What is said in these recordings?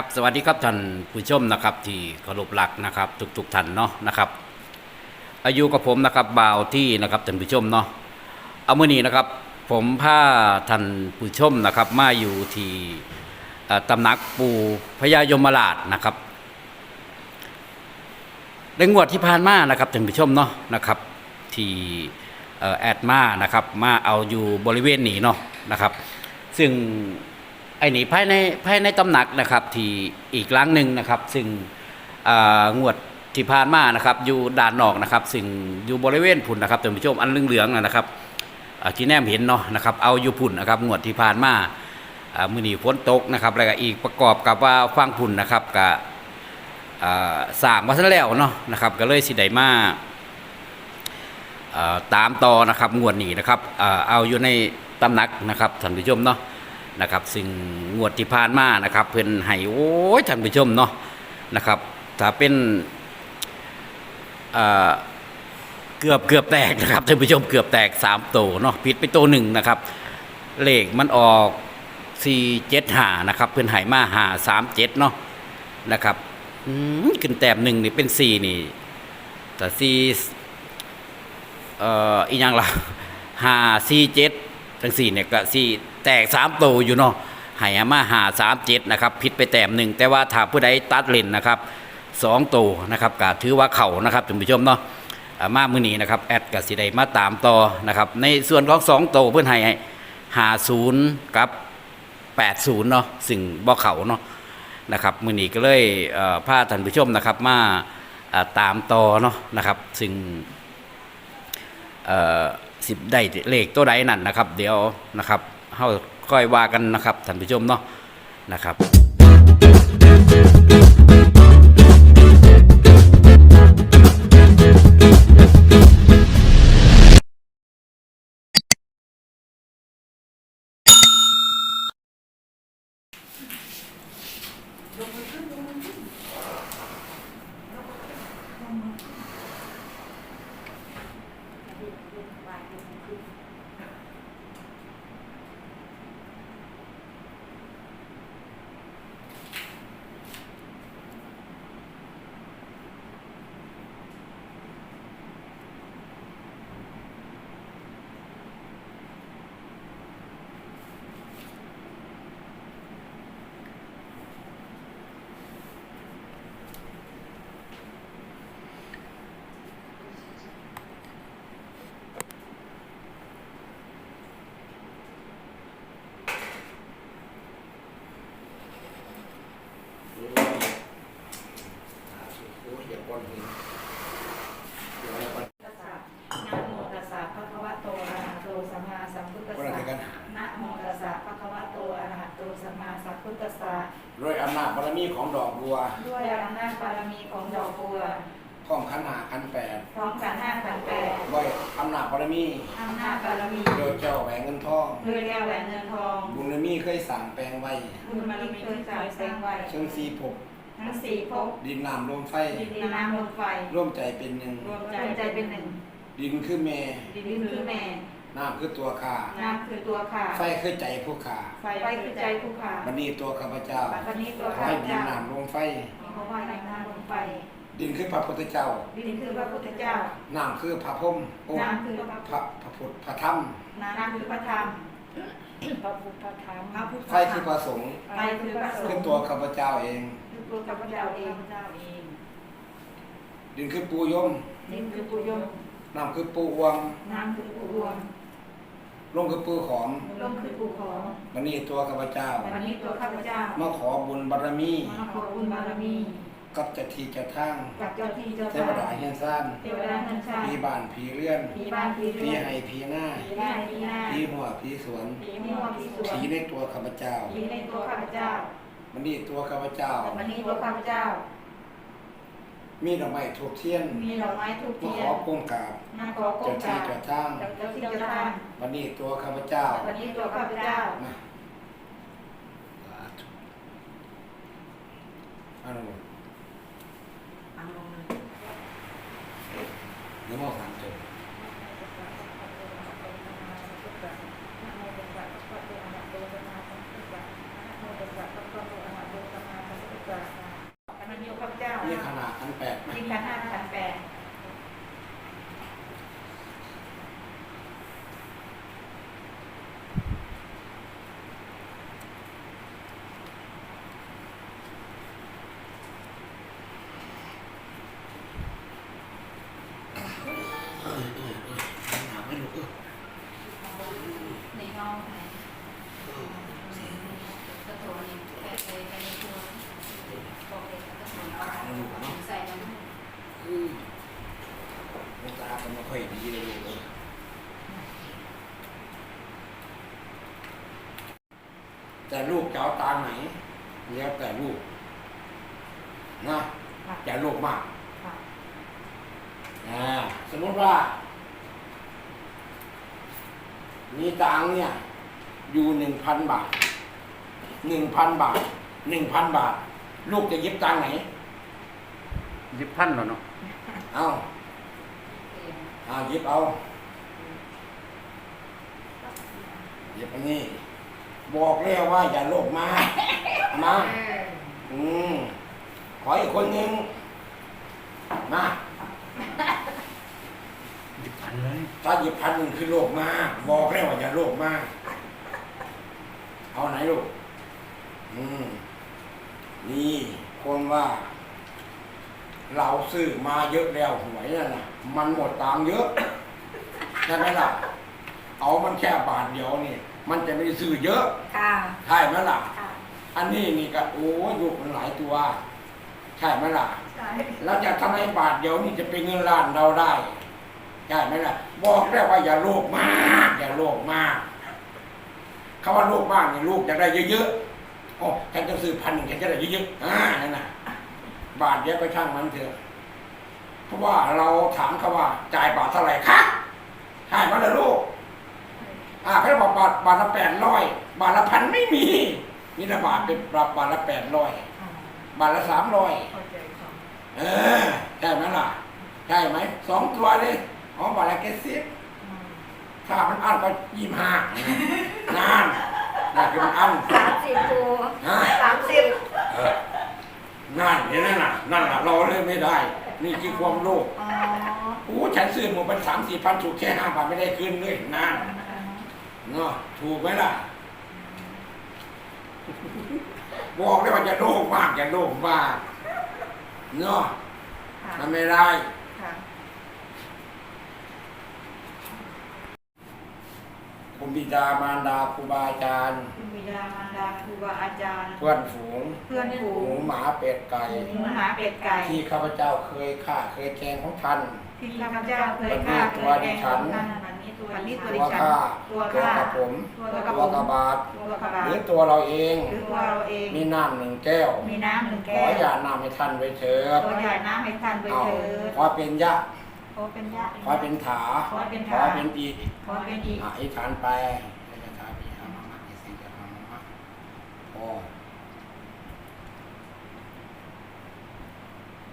ครับสวัสดีครับท่านผู้ชมนะครับ ที่เคารพรักนะครับทุกๆท่านเนาะนะครับ อายุกับผมนะครับบ่าวที่นะครับท่านผู้ชมเนาะเอาเมื่อนี้นะครับ ผมพาท่านผู้ชมนะครับ มาอยู่ที่ตำหนักปู่พญายมราชนะครับในงวดที่ผ่านมานะครับท่านผู้ชมเนาะนะครับ ที่แอดมานะครับ มาเอาอยู่บริเวณนี้เนาะนะครับ ซึ่ง ไอ้นี่ภายในภายในตำหนักนะครับที่อีกหลังหนึ่งนะครับ ซึ่งงวดที่ผ่านมานะครับ อยู่ด้านนอกนะครับ ซึ่งอยู่บริเวณผุนนะครับท่านผู้ชมอันเหลืองๆนะครับที่แนมเห็นเนาะนะครับ เอาอยู่ผุนนะครับงวดที่ผ่านมาอ่ามือนีฝนตกนะครับแล้วก็อีกประกอบกับว่าฟังผุนนะครับกับสางมาซะแล้วเนาะนะครับ ก็เลยสิไดมาตามต่อนะครับงวดนี้นะครับเอาอยู่ในตำหนักนะครับท่านผู้ชมเนาะ นะครับสิ่งงวดที่ผ่านมานะครับ เพิ่นให้โอ้ยท่านผู้ชมเนาะนะครับถ้าเป็นเเกือบเกือบแตกนะครับท่านผู้ชมเกือบแตก3ตัวเนาะผิดไปตัวหนึ่งนะครับเลขมันออก4 7หานะครับเพิ่นให้มาหา3 7เนาะนะครับขึ้นแต้มหนึ่งนี่เป็น 4 นี่ แต่4เอ่ออีกอย่างละหาสี่เจ็ด ทั้งสี่เนี่ยก็สี่แตกสามตัวอยู่เนาะหายมาหาสามเจ็ดนะครับผิดไปแต้มหนึ่งแต่ว่าถ้าผู้ใดตัดเลนนะครับสองตัวนะครับก็ถือว่าเข่านะครับท่านผู้ชมเนาะอ่ามามือนี้นะครับแอดกับสิได้มาตามต่อนะครับในส่วนของสองตัวเพื่อนให้หาศูนย์กับแปดศูนย์เนาะสิ่งบ่อเข่าเนาะนะครับมือนี้ก็เลยเอ่อพาท่านผู้ชมนะครับมาตามต่อเนาะนะครับ ซึ่ง สิบได้เลขตัวใดนั่นนะครับ เดี๋ยวนะครับเฮาค่อยว่ากันนะครับท่านผู้ชมเนาะนะครับ แปลงไว้บุญบารมีเคยสร้างแสงไว้เชิงสีภพทั้งสี่ภพดินน้ำลมไฟ ดินน้ำลมไฟร่วมใจเป็นหนึ่ง รวมใจใจเป็นหนึ่ง ดินคือแม่ ดินคือแม่น้ำคือตัวข้าน้ำคือตัวข้าไฟคือใจผู้ข้าไฟคือใจผู้ข้าบันนี้ตัวข้าพเจ้าวันนี้ตัวขอข้าให้พดินเจ้าน้ำลมไฟขอว่าในน้ำลมไฟ ดินคือพระพุทธเจ้า ดินคือพระพุทธเจ้า น้ำคือพระพรหมโอ้น้ำคือพระพระพระพุทธพระธรรมน้ำคือพระธรรม พระพุทธธรรมพระพุทธไฟคือพระสงฆ์ไฟคือพระสงคือฆ์ตัวข้าพเจ้าเอง คือตัวข้าพเจ้าเองเจ้าเองดินคือปูยมดินคือปุยมน้ำคือปูอวงน้ำคือปูรวงลงคือปูขอมลมคือปูขอวันนี้ตัวข้าพเจ้า วันนี้ตัวข้าพเจ้ามาขอบุญบารมีมาขอบุญบารมี กับเจะทีเจะทางกับเจ้าที่เจ้าเททางวดาเฮียนซ่านเทวดาเงินชาติผีบ้านผีเลื่อนผีบ้านผีผีเรือนไห้ผีหน้าผีหน้าผีหน้าผีหัวผีสวนผีมัวผีสวนผีในตัวข้าพเจ้าผีในตัวข้าพเจ้าวันนี้ตัวข้าพเจ้าวันนี้ตัวข้าพเจ้า มีดอกไม้ถูกเทียนมีดอกไม้ทูบมาเทียขอนก้มกราบมาขอกเจ้าบทีกราบเจ้าทางกับเจ้าที่เจ้าทางวันนี้ตัวข้าพเจ้าวันนี้ตัวข้าพเจ้า มาอันนั้นอั แล้วบอกทางจบนี่ขนาดพันแปดไหมขนห้าขันแปด แต่ลูกจะเอาตางไหนแล้วแต่ลูกนะค่ะอย่าโลภมากค่ะอ่าสมมติว่า มีตังค์เนี่ย อยู่หนึ่งพันบาทหนึ่งพันบาทหนึ่งพันบาท ลูกจะหยิบตังค์ไหนยิบพันแล้วเนาะเอาเอาหยิบเอาหยิบอันนี้ บอกแล้วว่าอย่าโลภมากมาอืมขออีกคนนึงมายิบพันเลยถ้าหยิบพันหนึ่งคือโลภมากบอกแล้วว่าอย่าโลภมาก เอาไหนลูกอืมนี่คนว่า เราซื้อมาเยอะแล้วหวยนั่นน่ะมันหมดตังค์เยอะใช่ไหมล่ะ เอามันแค่บาทเดียวนี่ มันจะไม่ได้ซื้อเยอะค่ะใช่ไหมล่ะ ค่ะอันนี้นี่ก็โอ้ยุคมันหลายตัว ใช่ไหมล่ะ ใช่แล้วจะทำให้บาทเดียวนี่จะเป็นเงินล้านเราได้ ใช่ไหมล่ะ บอกแล้วว่าอย่าโลภมาก อย่าโลภมากคำว่าโลภมากนี่ลูกจะได้เยอะๆโอ้ฉันจะซื้อพันหนึ่งฉันจะได้เยอะๆอ่านั่นน่ะ บาทเดียวก็ช่างมันเถอะ เพราะว่าเราถามเขาว่าจ่ายบาทเท่าไหร่คะใช่ไหมล่ะลูก อ่าเขาบอกบาทบาทละแปดร้อยบาทละพันไม่มีนี่ละบาทเป็นบาทละแปดร้อยค่ะบาทละสามร้อยเข้าใจค่ะเออใช่ไหมล่ะใช่ไหมสองตัวเลยอ๋อบาทละแค่สิบอืมถ้ามันอั้นก็ยี่สิบห้านานนั่นคือมันอั้นสามสิบครูฮะสามสิบเออนั่นเห็นไหมน่ะนั่นล่ะเราเลยไม่ได้ นี่คือความโลภอ๋อโอ้ฉันซื้อหมดเป็นสามสี่พันถูกแค่ห้าบาทไม่ได้คืนเลยนั่น เนาะถูกไหมล่ะ บอกเลยว่าจะโลภมากอย่าโลภมากเนาะค่ะมันไม่ได้ค่ะคุณบิดามารดาครูบาอาจารย์คุณบิดามารดาครูบาอาจารย์ เพื่อนฝูงเพื่อนฝูหมูงหมาเป็ดไก่หมูหมาเป็ดไก่ ที่ข้าพเจ้าเคยฆ่าเคยแกงของท่าน ที่ข้าพเจ้าเคยฆ่าเคยแกงของท่าน อันนี้ตัวนี้ตัวตัดิวฉันข้าตัวตัวข้ากระผมตัวกตัระวผมกระบาดตัวกระบาหรือดตัวเราเอง หรือตัวเราเองมีน้ำหนึ่งแก้ว มีน้ำหนึ่งขแก้อวอย่านำให้ท่านไว้เถิดขออย่าน้ำให้ท่านไปเอาเถิดขอเป็นยะ ขอเป็นญาติ ขอเป็นถาขอเป็นขถาอเป็นอีขอเป็นอีก อธิษฐานไปให้ยะถาปิหามะมะอิสิยะธรรมะมะโอ้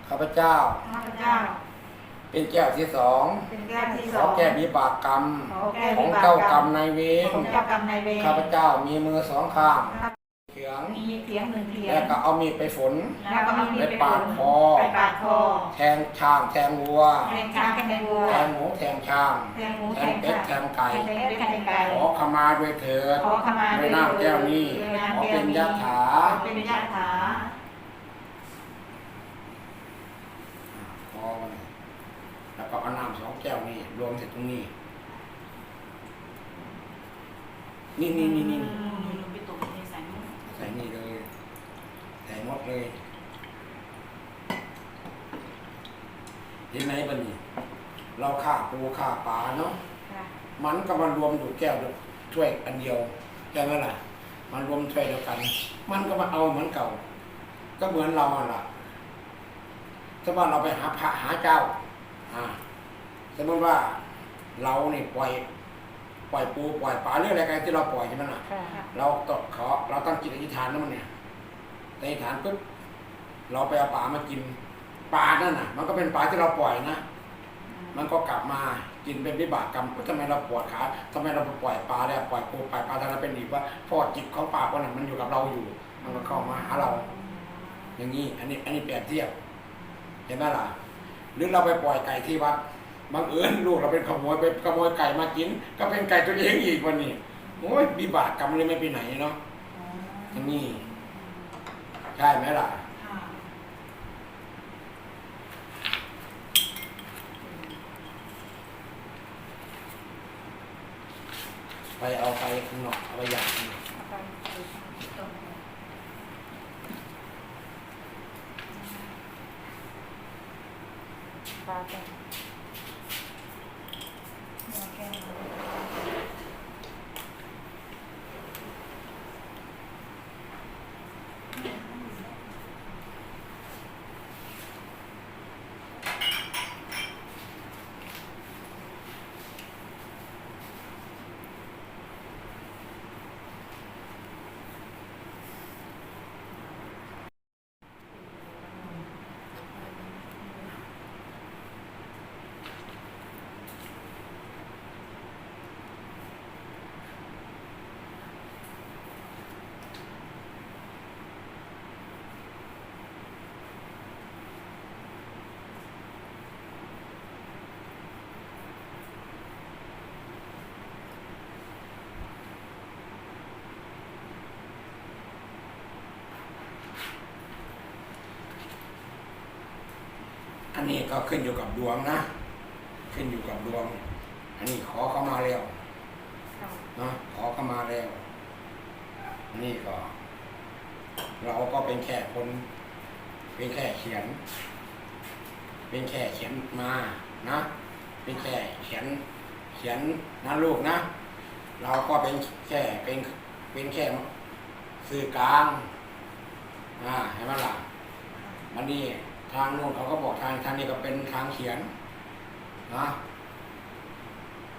ข้าพเจ้าข้าพเจ้า เป็นแก้วที่สองเป็นแก้วที่ขสอองแก้วิบากกรรม ขอแก้ขอวิงบากเจ้ากรรมนายเวรของเจ้ากรรมนายเวรข้าพเจ้ามีมือสองข้างเขียงมีเถียงหนึ่งเถียแล้วงก็เอามีดไปฝน แล้วก็มีมีไปดปาดคอ ไปปาดคอแทงช้างแทงวัว แทงช้างแทงวัวแทงหมูแทงช้าง แทงหมูแทแทงงเป็ดแทงไก่ แทงเป็ดแทงไก่ ขอขมาด้วยเถิดขอขมาด้วยน้ำแก้วนี้ด้วยน้ำขอแก้เป็วนนี้ยะถา ขอเป็นยะถา พอมันแล้วก็เอาน้ำสอง แก้วนี่รวมเสร็จตรงนี้ นี่นี่นี่นี่ไปตกในสายมือใส่นี่เลยใส่หมดเลยเห็นไหมบันนี้ เราฆ่าปูฆ่าปลาเนาะค่ะมันก็มารวมอยู่แก้วเดียวถ้วยอันเดียวใช่ไหมล่ะมันรวมถ้วยเดียวกัน มันก็มาเอาเหมือนเก่า ก็เหมือนเราอะล่ะสมมติเราไปหาพระหาเจ้าอ่า สมมติว่าเราเนี่ยปล่อย ปล่อยปูปล่อยปลาเรื่องอะไรกันที่เราปล่อยใช่ไหมล่ะ ค่ะ เราตกขอเราตั้งจิตอธิษฐานนะมันเนี่ยอธิษฐานปุ๊บเราไปเอาปลามากินปลานั่นน่ะ มันก็เป็นปลาที่เราปล่อยนะ มันก็กลับมากินเป็นวิบากกรรมทำไมเราปวดขาทำไมเราไปปล่อยปลาแล้วปล่อยปูปล่อยปลาทำไมเป็นอีกว่าเพราะจิตของปลาคนนั้นมันอยู่กับเราอยู่ มันก็เข้ามาหาเรา อย่างนี้ อันนี้ อันนี้เปรียบเทียบ เห็นไหมล่ะ หรือเราไปปล่อยไก่ที่วัด บังเอิญลูกเราเป็นขโมยไปขโมยไก่มากิน ก็เป็นไก่ตัวเองอีกวันนี้โอ้ยมีบาปกรรมเลยไม่ไปไหนเนาะอ๋อทั้งนี้ใช่ไหมล่ะค่ะไปเอาไปข้างนอกเอาไปอย่างนี้เอาไปไปตรงนี้ปลาแกง โอเค อันนี้ก็ขึ้นอยู่กับดวงนะ ขึ้นอยู่กับดวง อันนี้ขอเข้ามาแล้วค่ะนะขอเข้ามาแล้วอันนี่ก็ เราก็เป็นแค่คนเป็นแค่เขียน เป็นแค่เขียนมานะเป็นแค่เขียนเขียนนะลูกนะ เราก็เป็นแค่เป็นเป็นแค่สื่อกลางอ่าเห็นไหมล่ะมันนี่ ทางโน้นเขาก็บอกทางทางนี้ก็เป็นทางเขียนนะ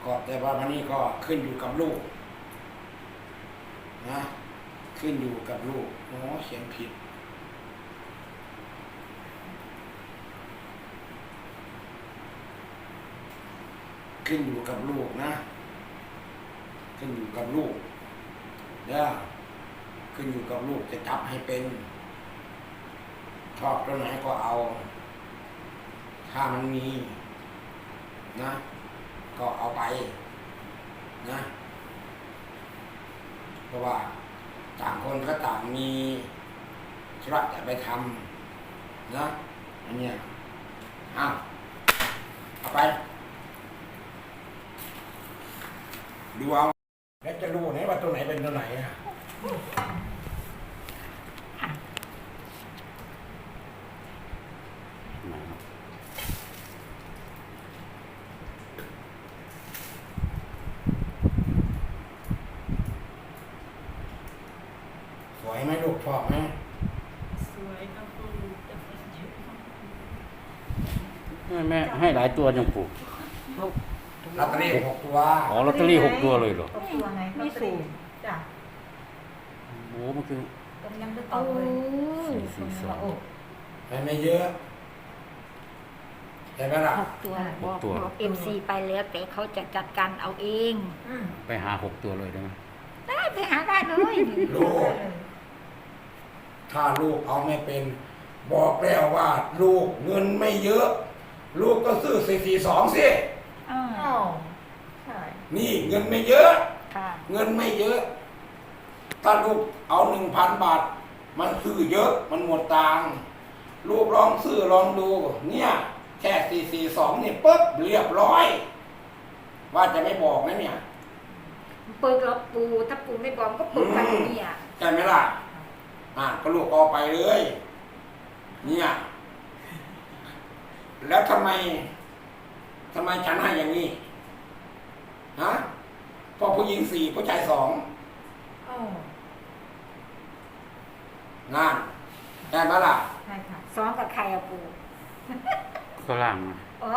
ก็แต่ว่ามันนี่ก็ขึ้นอยู่กับลูกนะขึ้นอยู่กับลูกโอ้เขียนผิดขึ้นอยู่กับลูกนะ ขึ้นอยู่กับลูกเด้อขึ้นอยู่กับลูกจะจับให้เป็น ชอบตัวไหนก็เอา ถ้ามันมี นะ ก็เอาไป นะเพราะว่าต่างคนก็ต่างมีธุระจะไปทำนะอันเนี้ยเอาเอาไปดูเอาแล้วจะรู้ไหนว่าตัวไหนเป็นตัวไหนอะ นะครับ สวยไหมลูกชอบไหม สวยนะครูแต่มันเยอะมาก แม่แม่ ให้หลายตัวจังปู่ลอตเตอรี่หกตัวอ๋อลอตเตอรี่หกตัวเลยเหรอครบตัวไงไม่สูงจ้ะโอ้มันคือตรงยังไม่ตโอ้องเลยสี่สี่สองโอ้ไปไม่เยอะใช่ไหมล่ะหกตัวหกตัวเอ็มซีไปแล้วแต่เขาจะจัดการเอาเองอืมไปหาหกตัวเลยได้ไหมได้ไปหาได้เลยลูกเลยถ้าลูกเอาไม่เป็น บอกแล้วว่า ลูกเงินไม่เยอะ ลูกก็ซื้อสี่สี่สองสิ อ่าอ๋อใช่นี่เงินไม่เยอะ ค่ะเงินไม่เยอะ ถ้าลูกเอาหนึ่งพันบาท มันซื้อเยอะ มันหมดตังค์ลูกลองซื้อลองดู เนี่ย แค่สี่สี่สองนี่ปุ๊บเรียบร้อย ว่าจะไม่บอกนะเนี่ย เปิดรับปูถ้าปูไม่บอกก็เปิดไปเนี่ยใช่ไหมล่ะ อ่าก็ลูกเอาไปเลย เนี่ย แล้วทำไมทำไมฉันให้อย่างนี้ฮะเพอผู้หญิงสี่ผู้ชายสองอ๋องานได้ไหมล่ะใช่ค่ะซ้อมกับใครอะปูก็ล่างมาอ๋อ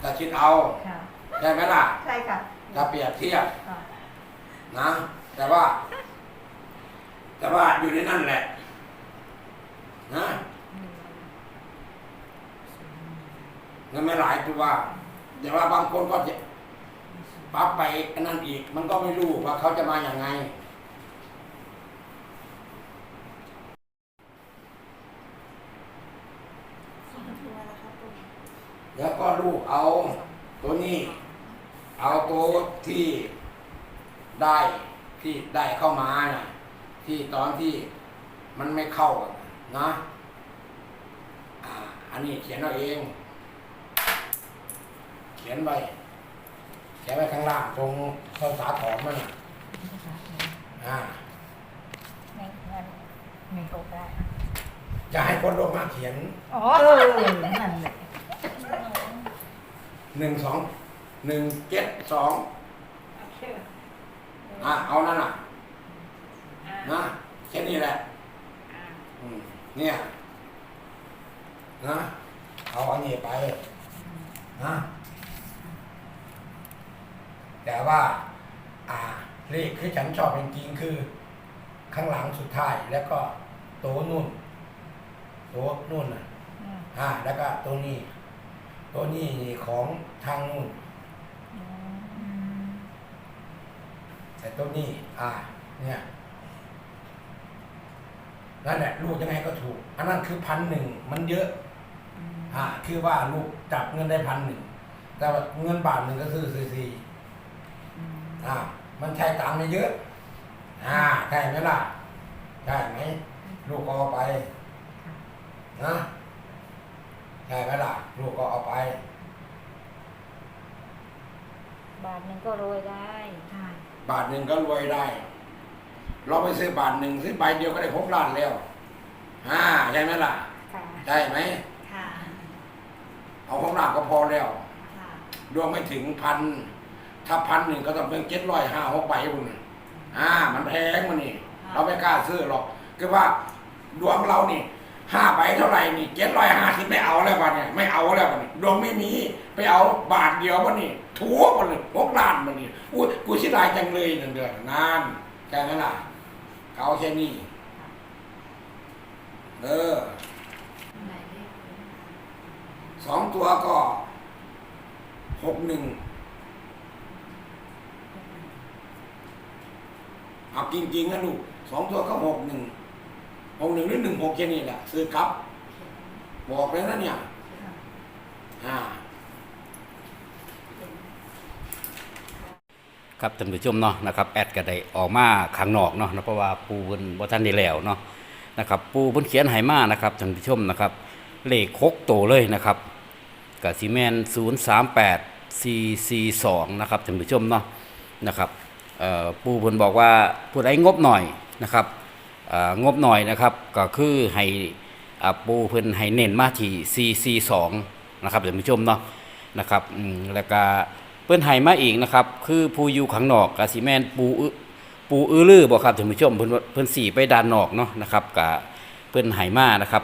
แต่คิดเอาค่ะได้ไหมล่ะใช่ค่ะถ้าเปรียบเทียบค่ะนะ แต่ว่า แต่ว่าอยู่ในนั่นแหละ นะ เงินไม่หลายตัวแต่ว่าบางคนก็จะปรับไปอันนั้นอีก มันก็ไม่รู้ว่าเขาจะมาอย่างไงสองตัวแล้วก็ลูกเอาตัวนี้ เอาตัวที่ได้ที่ได้เข้ามาน่ะที่ตอนที่มันไม่เข้ากันนะ อ่า อันนี้เขียนเอาเองเขียนไว้เขียนไว้ข้างล่างตรงภาษาถอนมันน่ะอ่าไม่งั้นไม่ถูกได้จะให้คนลงมาเขียนอ๋อเออนั่นแหละหนึ่งสองหนึ่งเจ็ดสองอะเอานั่นน่ะนะแค่นี้แหละอืมเนี่ยนะเอาอันนี้ไปนะ แต่ว่าอ่าเลขที่ฉันชอบจริงๆคือ ข้างหลังสุดท้ายแล้วก็โต๊ะนู่นโต๊ะนู่นน่ะอืมอ่า แล้วก็ตัวนี้ ตัวนี้นี่ของทางนู่นอืมแต่ตัวนี้ อ่า เนี่ยนั่นแหละลูกยังไงก็ถูก อันนั้นคือพันหนึ่งมันเยอะอ่าคือว่าลูกจับเงินได้พันหนึ่งแต่ว่าเงินบาทหนึ่งก็คือสี่สี่ อ่า มันใช้ตังค์ไม่เยอะ อ่าใช่ไหมล่ะใช่ไหมลูกก็เอาไป นะใช่ไหมล่ะ ลูกก็เอาไป บาทหนึ่งก็โรยได้ใช่บาทหนึ่งก็รวยได้ เราไปซื้อบาทหนึ่งซื้อใบเดียวก็ได้หกล้านแล้วอ่าใช่ไหมล่ะ ค่ะ ได้ไหม ค่ะ เอาหกล้านก็พอแล้ว ค่ะ ดวงไม่ถึงพัน ถ้าพันหนึ่งก็ต้องเป็นเจ็ดร้อยห้าหกใบบุญอ่า มันแพงมันนี่ เราไม่กล้าซื้อหรอก คือว่าดวงเรานี่ห้าใบเท่าไหร่นี่เจ็ดร้อยห้าสิบไม่เอาแล้วบัดเนี่ยไม่เอาแล้วบัดนี้ดวงไม่มีไปเอาบาทเดียวบัดนี้ถูกมันเลยหกล้านมันนี่อุ้ยกูเสิดายจังเลยนั่นเดือนนานใช่ไหมล่ะเอาแค่นี้เออไหนเลขสองตัวก็หกหนึ่งเอา จริงๆนะลูกสองตัวก็หกหนึ่งหกหนึ่งหรือหนึ่งหกแค่นี้แหละซื้อกลับ บอกเลยนะเนี่ยอ่าครับท่านผู้ชมเนาะนะครับแอดก็ได้ออกมาข้างนอกเนาะเพราะว่าปูเพิ่นบ่ทันได้แล้วเนาะนะครับปูเพิ่นเขียนให้มานะครับท่านผู้ชมนะครับเลขหกตัวเลยนะครับก็สิแม่น038442นะครับท่านผู้ชมเนาะนะครับเอ่อ ปูเพิ่นบอกว่าผู้ใดงบหน่อยนะครับงบหน่อยนะครับก็คือให้ปูเพิ่นให้เน้นมาที่442นะครับท่านผู้ชมเนาะนะครับแล้วก็เพิ่นให้มาอีกนะครับ คือผู้อยู่ข้างนอกกสิแมนปูปูอื้อลือบ่ครับท่านผู้ชมเพิ่นเพิ่นสีไปด้านนอกเนาะนะครับกะเพิ่นให้มานะครับ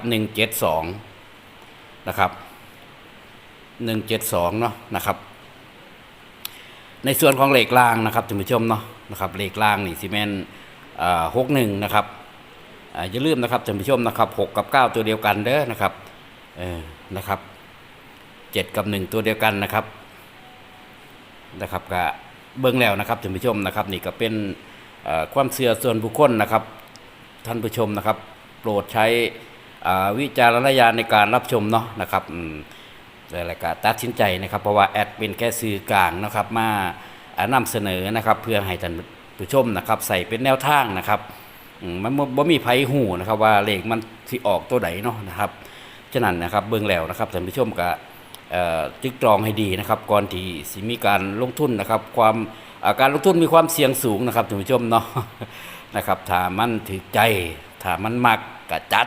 172นะครับ172เนาะนะครับ ในส่วนของเหลขล่างนะครับท่านผู้ชมเนาะนะครับเหลขล่างนี่สิแม่นเอ่อ61นะครับอย่าลืมนะครับท่านผู้ชมนะครับ6กับ9ตัวเดียวกันเด้อนะครับเออนะครับ7กับ1ตัวเดียวกันนะครับนะครับก็เบื้องแล้วนะครับท่านผู้ชมนะครับนี่ก็เป็นความเชื่อส่วนบุคคลนะครับ ท่านผู้ชมนะครับ โปรดใช้วิจารณญาณในการรับชมเนาะนะครับอืม แต่ละก็ตัดสินใจนะครับ เพราะว่าแอดเป็นแค่สื่อกลางนะครับ มาอ่านำเสนอนะครับ เพื่อให้ท่านผู้ชมนะครับ ใส่เป็นแนวทางนะครับมมันบ่มีไผหูนะครับ ว่าเลขมันสิออกตัวใดเนาะนะครับฉะนั้นนะครับเบื้องแล้วนะครับท่านผู้ชมก็จึกตรองให้ดีนะครับ ก่อนที่สิมีการลงทุนนะครับ ความาการลงทุนมีความเสี่ยงสูงนะครับท่านผู้ชมเนาะนะครับถ้ามันถือใจถ้ามันมักกะจัด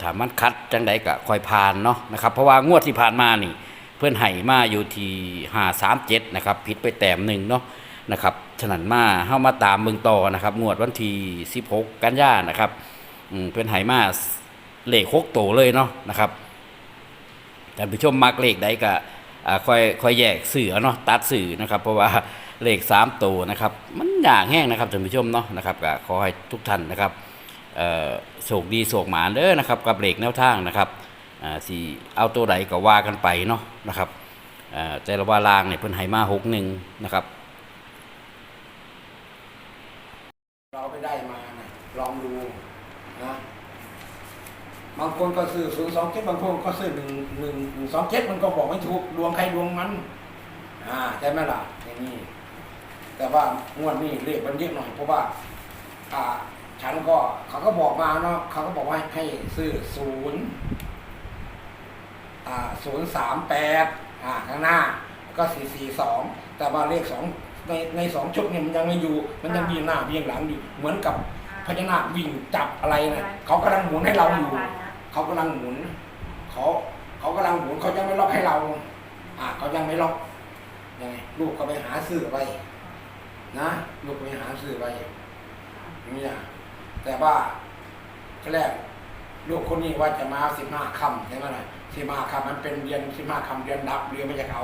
ถ้ามันคัดจังใดกะคอยผ่านเนาะนะครับ เพราะว่างวดที่ผ่านมานี่ เพื่อนไห้มาอยู่ที่ห้าสามเจ็ดนะครับผิดไปแต้มหนึ่งเนาะนะครับฉะนั้นมาเข้ามาตามเมืองต่อนะครับ งวดวันที่สิบหกกันยานะครับเพื่อนไห้มาเลขหกโตเลยเนาะนะครับท่านผู้ชมมักเลขใดก็ค่อยค่อยแยกสื่อเนาะตัดสื่อนะครับ เพราะว่าเลขสามตัวนะครับ มันอยากแห้งนะครับท่านผู้ชมเนาะนะครับก็ขอให้ทุกท่านนะครับ โชคดีโชคหมาเด้อนะครับกับเลขแนวทางนะครับอ่เอาตัวใดก็ว่ากันไปเนาะนะครับอ่าแต่ละว่าลางเนี่ยเพิ่นให้มาหกหนึ่งนะครับ เราไปได้มานะลองดูนะบางคนก็ซื้อศูนย์สองเจ็ดบางคนก็ซื้อหนึ่งหนึ่งหนึ่งสองเจ็ดมันก็บอกไม่ถูกดวงใครดวงมันอ่าใช่ไหมล่ะอย่างนี้แต่ว่างวดนี้เลขมันเยอะหน่อยเพราะว่าอ่า ฉันก็เขาก็บอกมาเนาะเขาก็บอกว่าให้ซื้อศูนย์อ่าศูนย์สามแปดอ่าข้างหน้าก็สี่สี่สองแต่ว่าเลขสองในในสองชุดเนี่ยมันยังไม่อยู่ มันยังวิ่งหน้าวิ่งหลังอยู่ เหมือนกับพญานาควิ่งจับอะไรนะเขากำลังหมุนให้เราอยู่ เขากำลังหมุนเขาเขากำลังหมุนเขายังไม่ล็อกให้เรา อ่าเขายังไม่ล็อกยังไงลูกก็ไปหาซื้อไปนะลูกไปหาซื้อไปเนี่ย แต่ว่าทีแรกลูกคนนี้ว่าจะมาสิบห้าคำใช่ไหมล่ะสิบห้าคำมันเป็นเดือนสิบห้าคำเดือนดับเรือไม่จะเอา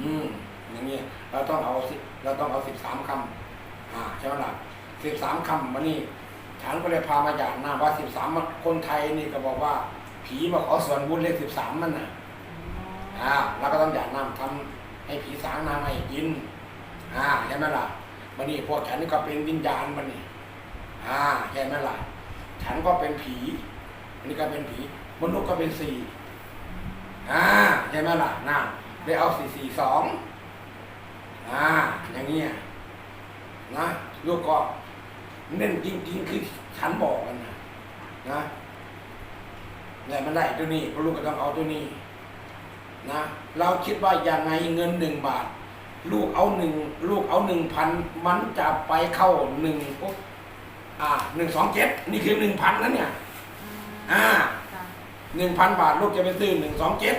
อืมอย่างนี้เราต้องเอาสิเราต้องเอาสิบสามคำอ่าใช่ไหมล่ะสิบสามคำวันนี้ฉันก็เลยพามาจากหน้าว่าสิบสามคนไทยนี่ก็บอกว่า ผีมาขอส่วนบุญเลขสิบสามมันน่ะอ่าเราก็ต้องอยากนำทำให้ผีสางนางให้กินอ่าใช่ไหมล่ะวันนี้พวกฉันนี่ก็เป็นวิญญาณมันนี่ อ่าใช่ไหมล่ะฉันก็เป็นผี อันนี้ก็เป็นผี มนุษย์ก็เป็นสี่อ่าใช่ไหมล่ะน่าได้เอาสี่สี่สองอ่าอย่างนี้ยนะลูกก็เน้นจริงๆคือฉันบอกกันนะนะเนี่ยมันได้ตัวนี้พลูกก็ต้องเอาตัวนี้นะเราคิดว่าอย่างไงเงินหนึ่งบาท ลูกเอาหนึ่งลูกเอาหนึ่งพันมันจะไปเข้าหนึ่งปุ๊บ อ่าหนึ่งสองเจ็ดนี่คือหนึ่งพันนะเนี่ย อ่าหนึ่งพันบาทลูกจะไปซื้อหนึ่งสองเจ็ด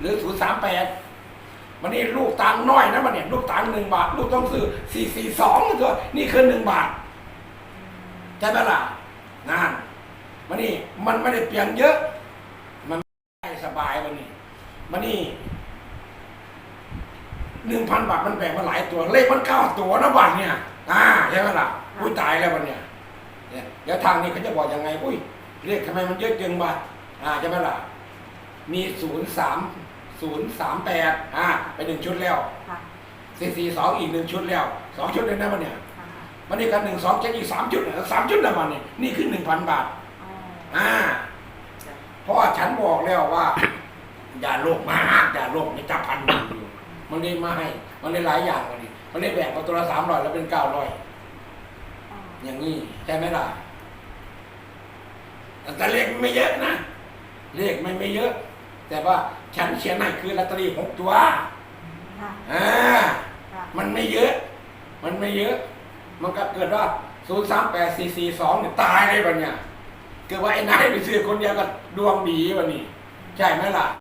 หรือศูนย์สามแปดวันนี้ลูกตังค์น้อยนะมันเนี่ยลูกตังค์หนึ่งบาท ลูกต้องซื้อสี่สี่สองตัวนี่คือหนึ่งบาทใช่ไหมล่ะนั่นวันนี้มันไม่ได้เปลี่ยนเยอะ มันได้สบายวันนี้มันนี่หนึ่งพันบาทมันแบ่งมาหลายตัว เลขมันเก้าตัวนะบัตรเนี่ย อ่าใช่ไหมล่ะอุ้ยตายแล้ววันเนี่ย เนี่ยเดี๋ยวทางนี้เขาจะบอกยังไงอุ้ยเลขทำไมมันเยอะจังบัตอ่าใช่ไหมล่ะมีศูนย์สามศูนย์สามแปดอ่าไปหนึ่งชุดแล้วค่ะสี่สี่สองอีกหนึ่งชุดแล้วสองชุดเลยนะวันเนี่ยค่ะวันนี้กันหนึ่งสองเจ็ดอีกสามชุดเหรอสามชุดแล้ววันนี้นี่คือหนึ่งพันบาทอ๋ออ่าเพราะว่าฉันบอกแล้วว่า อย่าโลภมากอย่าโลภในจับพันอยู่มันได้มาให้มันได้หลายอย่างมันนี่มันได้แบ่งมาตัวละสามร้อยแล้วเป็นเก้าร้อย อ๋ออย่างนี้ใช่ไหมล่ะแต่เลขมันไม่เยอะนะ เลขมันไม่เยอะ แต่ว่าฉันเขียนให้คือลอตเตอรี่หกตัวค่ะอ่าค่ะมันไม่เยอะ มันไม่เยอะ มันก็เกิดว่าศูนย์สามแปดสี่สี่สองเนี่ยตายเลยวันเนี่ยเกิดว่าไอ้นายไปซื้อคนเดียวก็ดวงดีวันนี้ ใช่ไหมล่ะ